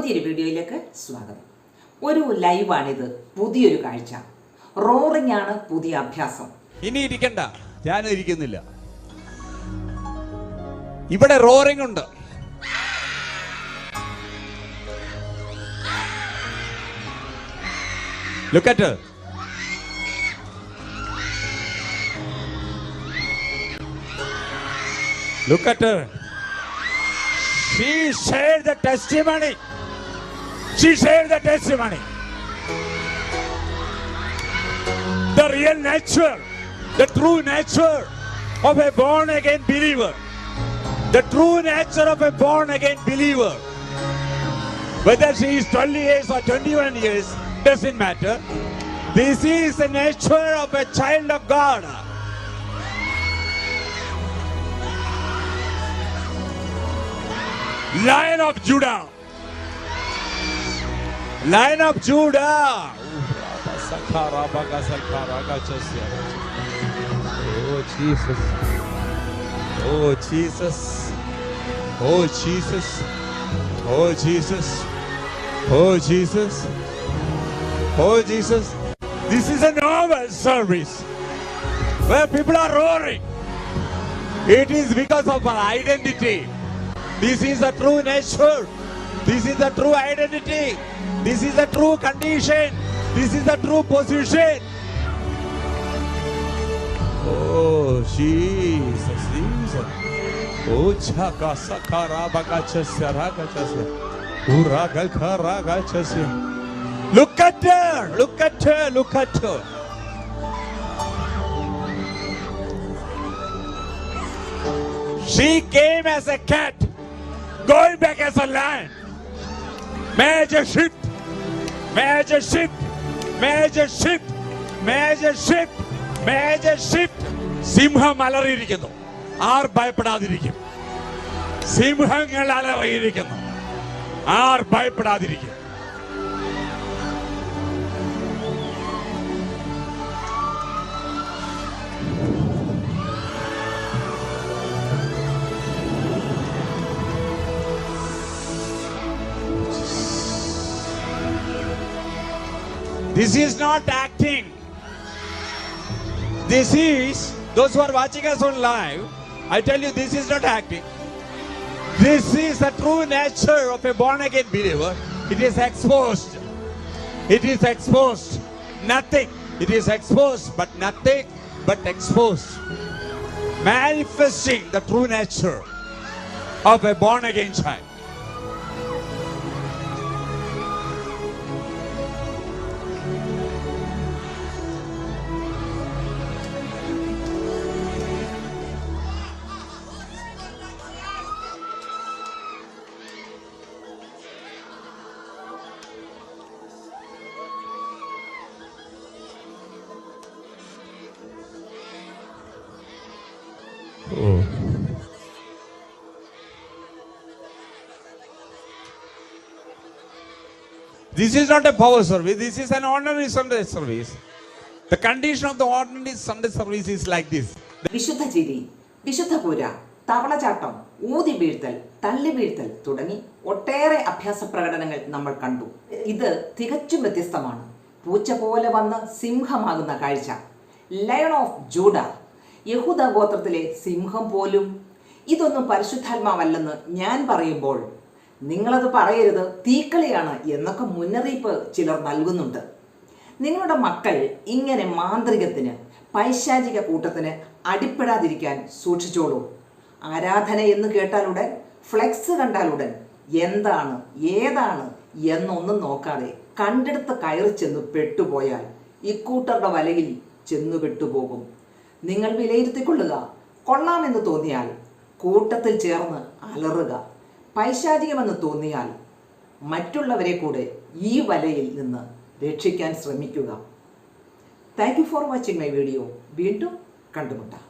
പുതിയൊരു വീഡിയോയിലേക്ക് സ്വാഗതം. ഒരു ലൈവാണിത് പുതിയൊരു കാഴ്ച. റോറിംഗ് ആണ് പുതിയ അഭ്യാസം. ഇനി ഇരിക്കണ്ട. ഞാൻ ഇരിക്കുന്നില്ല. ഇവിടെ റോറിംഗ് ഉണ്ട്. Look at look at She shared the testimony. She shared the testimony. the real nature, the true nature of a born again believer. The true nature of a born again believer. Whether she is 20 years or 21 years, doesn't matter. This is the nature of a child of God. Lion of Judah. Lion of Judah. Oh Jesus. Oh Jesus. Oh Jesus. Oh Jesus. Oh Jesus. Oh Jesus. This is a novel service where people are roaring. It is because of our identity. This is the true nature. This is the true identity. This is the true condition. This is the true position. Oh, Jesus, Jesus. Oh, chaka sakara bagachasya ragachasya. Uragal oh, karagachasya. Look at her, look at her, look at her. She came as a cat, going back as a lion. Major shift, major shift, major shift, major shift, major shift. സിംഹം അലറിയിരിക്കുന്നു ആർ ഭയപ്പെടാതിരിക്കും സിംഹങ്ങൾ അലറിയിരിക്കുന്നു ആർ ഭയപ്പെടാതിരിക്കും This is not acting. This is, those who are watching us on live, I tell you, this is not acting. This is the true nature of a born again believer. It is exposed. It is exposed. Nothing. It is exposed, but nothing but exposed. Manifesting the true nature of a born again child. This is not a power service. This is an ordinary Sunday service. The condition of the ordinary Sunday service is like this. വിശുദ്ധ ചിരി വിശുദ്ധ പൂര തവളചാട്ടം ഊതി വീഴ്ത്തൽ തള്ളി വീഴ്ത്തൽ തുടങ്ങി ഒട്ടേറെ അഭ്യാസ പ്രകടനങ്ങൾ നമ്മൾ കണ്ടു ഇത് തികച്ചും വ്യത്യസ്തമാണ് പൂച്ച പോലെ വന്ന് സിംഹമാകുന്ന കാഴ്ച ലയൺ ഓഫ് ജൂഡ യഹൂദ ഗോത്രത്തിലെ സിംഹം പോലും. ഇതൊന്നും പരിശുദ്ധാത്മാവല്ലെന്ന് ഞാൻ പറയുമ്പോൾ നിങ്ങളത് പറയരുത് തീക്കളിയാണ് എന്നൊക്കെ മുന്നറിയിപ്പ് ചിലർ നൽകുന്നുണ്ട്. നിങ്ങളുടെ മക്കൾ ഇങ്ങനെ മാന്ത്രികത്തിന് പൈശാചിക കൂട്ടത്തിന് അടിപ്പെടാതിരിക്കാൻ സൂക്ഷിച്ചോളൂ. ആരാധന എന്ന് കേട്ടാലുടൻ ഫ്ലെക്സ് കണ്ടാലുടൻ എന്താണ് ഏതാണ് എന്നൊന്നും നോക്കാതെ കണ്ടെടുത്ത് കയറി ചെന്ന് പെട്ടുപോയാൽ ഇക്കൂട്ടരുടെ വലയിൽ ചെന്നു പെട്ടുപോകും നിങ്ങൾ വിലയിരുത്തിക്കൊള്ളുക. കൊള്ളാമെന്ന് തോന്നിയാൽ കൂട്ടത്തിൽ ചേർന്ന് അലറുക. പൈശാചികമെന്ന് തോന്നിയാൽ മറ്റുള്ളവരെ കൂടെ ഈ വലയിൽ നിന്ന് രക്ഷിക്കാൻ ശ്രമിക്കുക. Thank you for watching my video വീണ്ടും കണ്ടുമുട്ടാം.